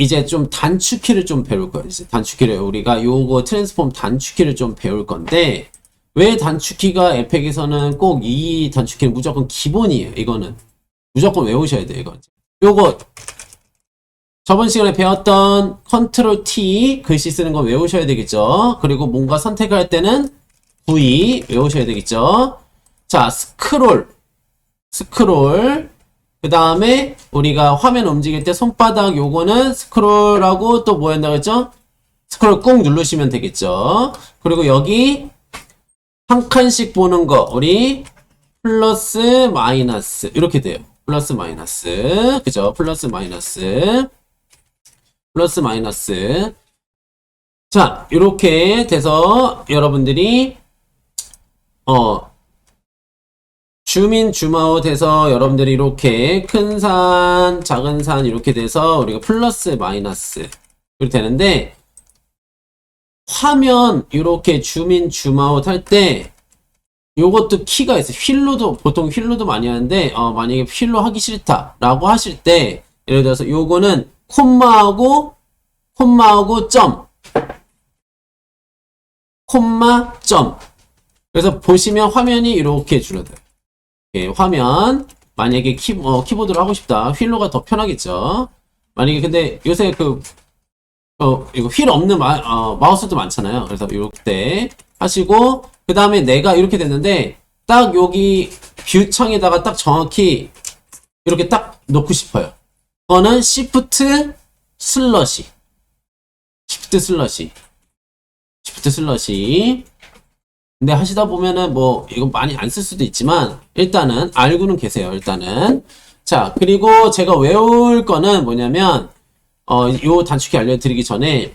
이제 좀 단축키를 좀 배울 거예요. 단축키를 우리가 요거 트랜스폼 단축키를 좀 배울 건데 왜 단축키가 에펙에서는 꼭 이 단축키는 무조건 기본이에요. 이거는 무조건 외우셔야 돼요. 이거 요거 저번 시간에 배웠던 컨트롤 T 글씨 쓰는 거 외우셔야 되겠죠. 그리고 뭔가 선택할 때는 V 외우셔야 되겠죠. 자 스크롤 스크롤 그 다음에 우리가 화면 움직일 때 손바닥 요거는 스크롤하고 또 뭐 한다고 했죠? 스크롤 꾹 누르시면 되겠죠. 그리고 여기 한 칸씩 보는 거 우리 플러스 마이너스 이렇게 돼요. 플러스 마이너스 그죠? 플러스 마이너스 플러스 마이너스 자 이렇게 돼서 여러분들이 어 주민 줌아웃 해서 여러분들이 이렇게 큰 산, 작은 산 이렇게 돼서 우리가 플러스 마이너스 이렇게 되는데 화면 이렇게 주민 줌아웃 할 때 요것도 키가 있어요. 휠로도 보통 휠로도 많이 하는데 어, 만약에 휠로 하기 싫다라고 하실 때 예를 들어서 요거는 콤마하고 콤마하고 점 콤마 점 그래서 보시면 화면이 이렇게 줄어들어요. 예, 화면. 만약에 키, 어, 키보드로 하고 싶다. 휠로가 더 편하겠죠? 만약에 근데 요새 그 어, 이거 휠 없는 마, 어, 마우스도 많잖아요. 그래서 이렇게 하시고 그 다음에 내가 이렇게 됐는데 딱 여기 뷰 창에다가 딱 정확히 이렇게 딱 놓고 싶어요. 그거는 Shift 슬러시. Shift 슬러시. Shift 슬러시 근데 하시다 보면은 뭐 이거 많이 안 쓸 수도 있지만 일단은 알고는 계세요 일단은. 자 그리고 제가 외울 거는 뭐냐면 어요 단축키 알려드리기 전에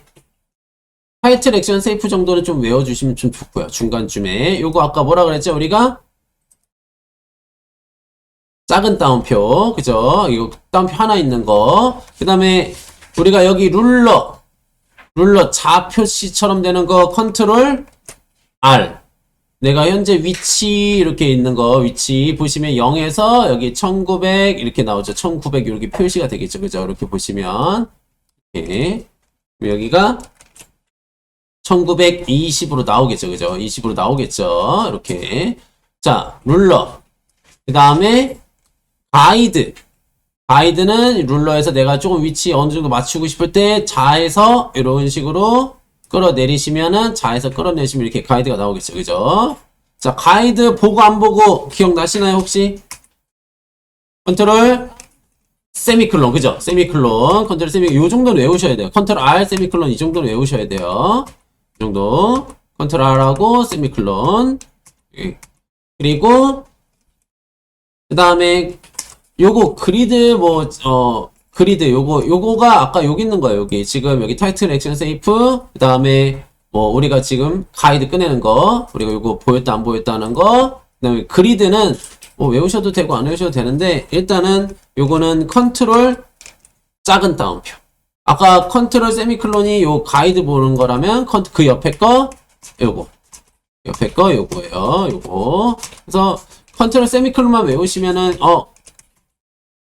타이틀 액션 세이프 정도는 좀 외워주시면 좀 좋고요 중간쯤에. 요거 아까 뭐라 그랬죠? 우리가 작은 따옴표. 그죠? 이거 따옴표 하나 있는 거 그 다음에 우리가 여기 룰러 룰러 좌표시처럼 되는 거 컨트롤 R 내가 현재 위치 이렇게 있는 거 위치 보시면 0에서 여기 1900 이렇게 나오죠. 1900 이렇게 표시가 되겠죠. 그죠? 이렇게 보시면 이렇게 여기가 1920으로 나오겠죠. 그죠? 20으로 나오겠죠. 이렇게 자 룰러 그 다음에 가이드 가이드는 룰러에서 내가 조금 위치 어느 정도 맞추고 싶을 때 좌에서 이런 식으로 끌어내리시면은 좌에서 끌어내시면 이렇게 가이드가 나오겠죠. 그죠? 자, 가이드 보고 안 보고 기억나시나요, 혹시? 컨트롤 세미클론, 그죠? 세미클론, 컨트롤 세미, 요 정도는 외우셔야 돼요. 컨트롤 R, 세미클론 이 정도는 외우셔야 돼요. 이 정도. 컨트롤 R하고 세미클론. 예. 그리고 그 다음에 요거 그리드 뭐, 어, 그리드 요거 요거가 아까 여기 있는 거예요 여기. 지금 여기 타이틀 액션 세이프 그 다음에 뭐 우리가 지금 가이드 꺼내는 거 우리가 요거 보였다 안 보였다 하는 거 그 다음에 그리드는 뭐 외우셔도 되고 안 외우셔도 되는데 일단은 요거는 컨트롤 작은 따옴표. 아까 컨트롤 세미클론이 요 가이드 보는 거라면 컨트 그 옆에 거 요거. 옆에 거 요거예요 요거. 그래서 컨트롤 세미클론만 외우시면은 어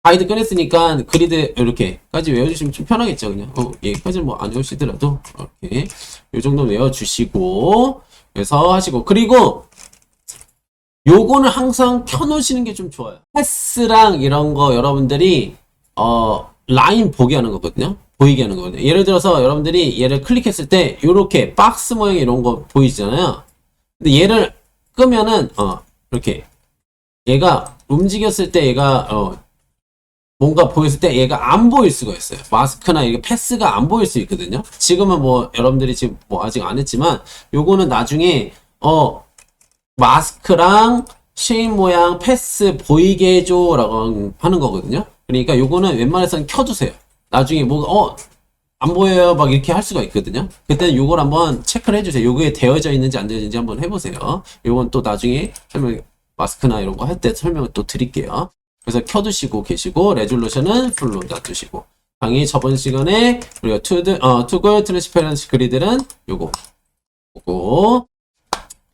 가이드 꺼냈으니까 그리드 이렇게까지 외워주시면 좀 편하겠죠 그냥. 어, 여기까지는 뭐안 외우시더라도 이렇게 요 정도 외워주시고 그래서 하시고. 그리고 요거는 항상 켜놓으시는 게 좀 좋아요. 패스랑 이런 거 여러분들이 어 라인 보게 하는 거거든요. 보이게 하는 거거든요. 예를 들어서 여러분들이 얘를 클릭했을 때 요렇게 박스 모양 이런 거 보이잖아요. 근데 얘를 끄면은 어 이렇게 얘가 움직였을 때 얘가 어 뭔가 보였을 때 얘가 안 보일 수가 있어요. 마스크나 이게 패스가 안 보일 수 있거든요. 지금은 뭐 여러분들이 지금 뭐 아직 안 했지만 요거는 나중에 어 마스크랑 쉐인 모양 패스 보이게 해줘라고 하는 거거든요. 그러니까 요거는 웬만해서는 켜두세요. 나중에 뭐가 어 안 보여요 막 이렇게 할 수가 있거든요. 그때는 요걸 한번 체크를 해주세요. 요게 되어져 있는지 안 되어지는지 한번 해보세요. 요건 또 나중에 설명 마스크나 이런 거 할 때 설명을 또 드릴게요. 그래서 켜두시고 계시고 레졸루션은 풀로 놔두시고 당연히 저번 시간에 우리가 투드 어 투글 트랜스페런시 그리드는 요거 요거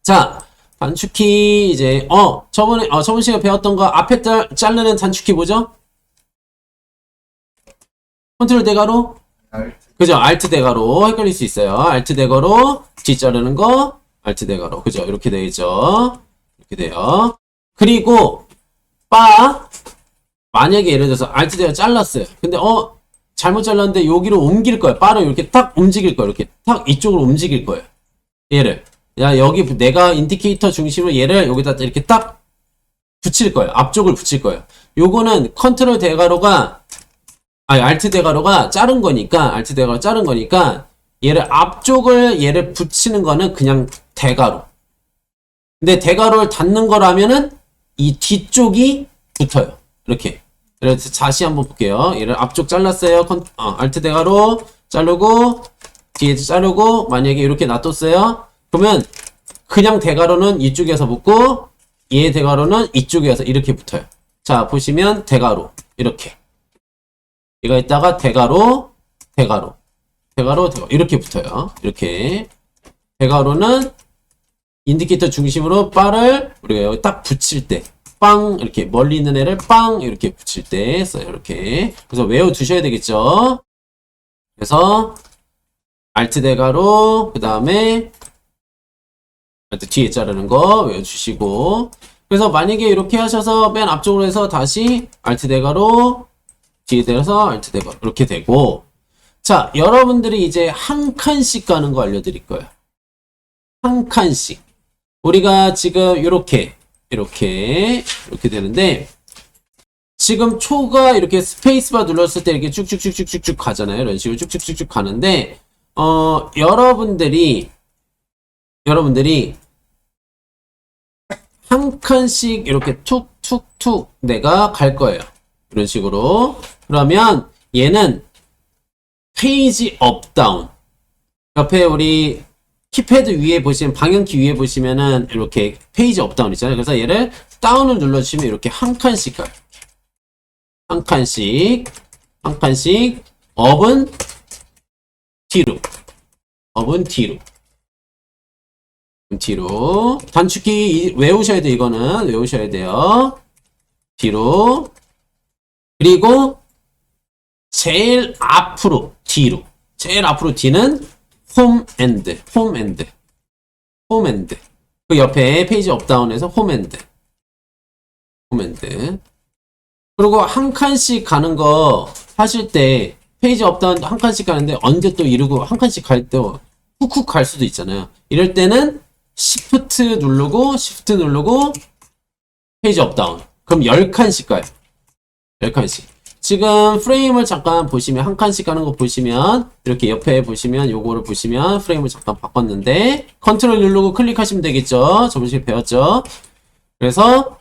자 단축키 이제 어 저번에 어 저번 시간에 배웠던 거 앞에 자, 자르는 단축키 뭐죠? 컨트롤 대가로 알트. 그죠? 알트 대가로 헷갈릴 수 있어요. 알트 대가로 뒤 자르는 거, 알트 대가로. 그죠? 이렇게 되어 있죠. 이렇게 돼요. 그리고 바 만약에 예를 들어서 알트 대가 잘랐어요. 근데 어 잘못 잘랐는데 여기로 옮길 거예요. 바로 이렇게 딱 움직일 거예요. 이렇게 딱 이쪽으로 움직일 거예요. 얘를 야 여기 내가 인디케이터 중심으로 얘를 여기다 이렇게 딱 붙일 거예요. 앞쪽을 붙일 거예요. 요거는 컨트롤 대가로가 아니 알트 대가로가 자른 거니까 알트 대가로 자른 거니까 얘를 앞쪽을 얘를 붙이는 거는 그냥 대가로. 근데 대가로를 닫는 거라면은 이 뒤쪽이 붙어요. 이렇게. 그래서 다시 한번 볼게요. 얘를 앞쪽 잘랐어요. 컨, 어, 알트 대가로 자르고 뒤에 자르고 만약에 이렇게 놔뒀어요. 그러면 그냥 대가로는 이쪽에서 붙고 얘 대가로는 이쪽에서 이렇게 붙어요. 자 보시면 대가로 이렇게. 얘가 있다가 대가로, 대가로, 대가로, 대가로 이렇게 붙어요. 이렇게 대가로는 인디케이터 중심으로 바를 우리가 여기 딱 붙일 때, 빵 이렇게 멀리 있는 애를 빵 이렇게 붙일 때 써요. 이렇게 그래서 외워 두셔야 되겠죠. 그래서 알트 대가로 그 다음에 뒤에 자르는 거 외워주시고 그래서 만약에 이렇게 하셔서 맨 앞쪽으로 해서 다시 알트 대가로 뒤에 대서 알트 대가 이렇게 되고 자 여러분들이 이제 한 칸씩 가는 거 알려드릴 거예요 한 칸씩 우리가 지금 이렇게 이렇게 이렇게 되는데 지금 초가 이렇게 스페이스바 눌렀을 때 이렇게 쭉쭉쭉쭉쭉쭉 가잖아요 이런 식으로 쭉쭉쭉쭉 가는데 어 여러분들이 여러분들이 한 칸씩 이렇게 툭툭툭 내가 갈 거예요 이런 식으로. 그러면 얘는 페이지 업 다운. 옆에 우리 키패드 위에 보시면 방향키 위에 보시면은 이렇게 페이지 업 다운 있잖아요. 그래서 얘를 다운을 눌러주시면 이렇게 한 칸씩 가요. 한 칸씩, 한 칸씩 업은 뒤로, 업은 뒤로. 뒤로 단축키 외우셔야 돼 이거는 외우셔야 돼요 뒤로 그리고 제일 앞으로 뒤로 제일 앞으로 뒤는 홈 엔드 홈 엔드 홈 엔드. 그 옆에 페이지 업다운에서 홈 엔드 홈 엔드. 그리고 한 칸씩 가는 거 하실 때 페이지 업다운 한 칸씩 가는데 언제 또 이러고 한 칸씩 갈 때 훅훅 갈 수도 있잖아요. 이럴 때는 시프트 누르고 시프트 누르고 페이지 업다운. 그럼 10칸씩 가요. 10칸씩. 지금 프레임을 잠깐 보시면 한 칸씩 가는 거 보시면 이렇게 옆에 보시면 요거를 보시면 프레임을 잠깐 바꿨는데 컨트롤 누르고 클릭하시면 되겠죠. 저번주에 배웠죠. 그래서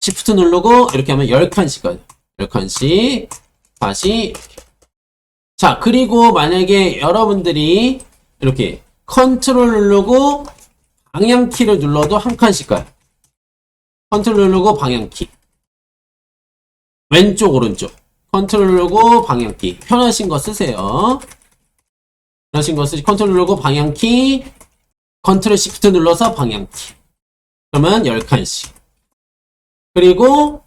시프트 누르고 이렇게 하면 10칸씩 가요. 10칸씩 다시. 자 그리고 만약에 여러분들이 이렇게 컨트롤 누르고 방향키를 눌러도 한 칸씩 가요. 컨트롤 누르고 방향키 왼쪽 오른쪽. 컨트롤 누르고 방향키. 편하신 거 쓰세요. 편하신 거 쓰시 컨트롤 누르고 방향키. 컨트롤 시프트 눌러서 방향키. 그러면 10칸씩. 그리고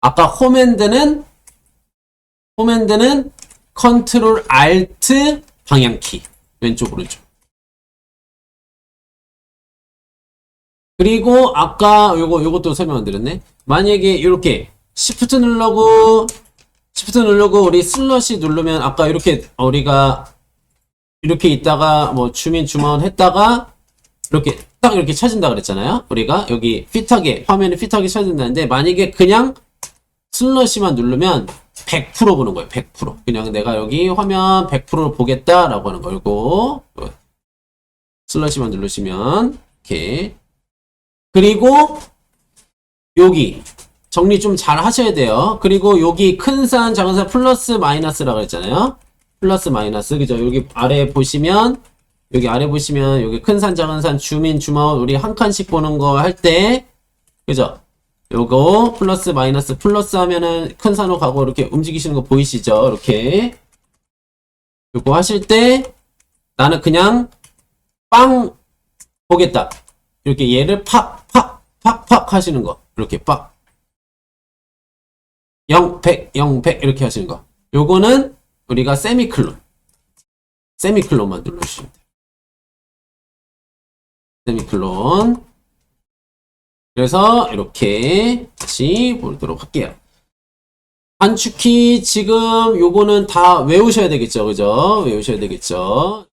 아까 홈핸드는 홈핸드는 컨트롤 알트 방향키. 왼쪽 오른쪽. 그리고 아까 요거 요것도 설명 안 드렸네. 만약에 이렇게 시프트 누르고 시프트 누르고 우리 슬러시 누르면 아까 이렇게 우리가 이렇게 있다가 뭐 주민 주문 했다가 이렇게 딱 이렇게 찾은다 그랬잖아요. 우리가 여기 핏하게 화면에 핏하게 찾는다는데 만약에 그냥 슬러시만 누르면 100% 보는 거예요. 100%. 그냥 내가 여기 화면 100%를 보겠다 라고 하는 걸고 슬러시만 누르시면 이렇게 그리고 여기 정리 좀 잘 하셔야 돼요. 그리고 여기 큰 산, 작은 산 플러스 마이너스라고 했잖아요. 플러스 마이너스 그죠? 여기 아래 보시면 여기 아래 보시면 여기 큰 산, 작은 산, 주민, 주마을 우리 한 칸씩 보는 거 할 때 그죠? 요거 플러스 마이너스 플러스 하면은 큰 산으로 가고 이렇게 움직이시는 거 보이시죠? 이렇게 요거 하실 때 나는 그냥 빵 보겠다. 이렇게 얘를 팍, 팍, 팍, 팍 하시는 거. 이렇게 팍. 0, 100, 0, 100 이렇게 하시는 거. 요거는 우리가 세미클론. 세미클론만 눌러주시면 돼요. 세미클론. 그래서 이렇게 다시 보도록 할게요. 단축키 지금 요거는 다 외우셔야 되겠죠. 그죠? 외우셔야 되겠죠.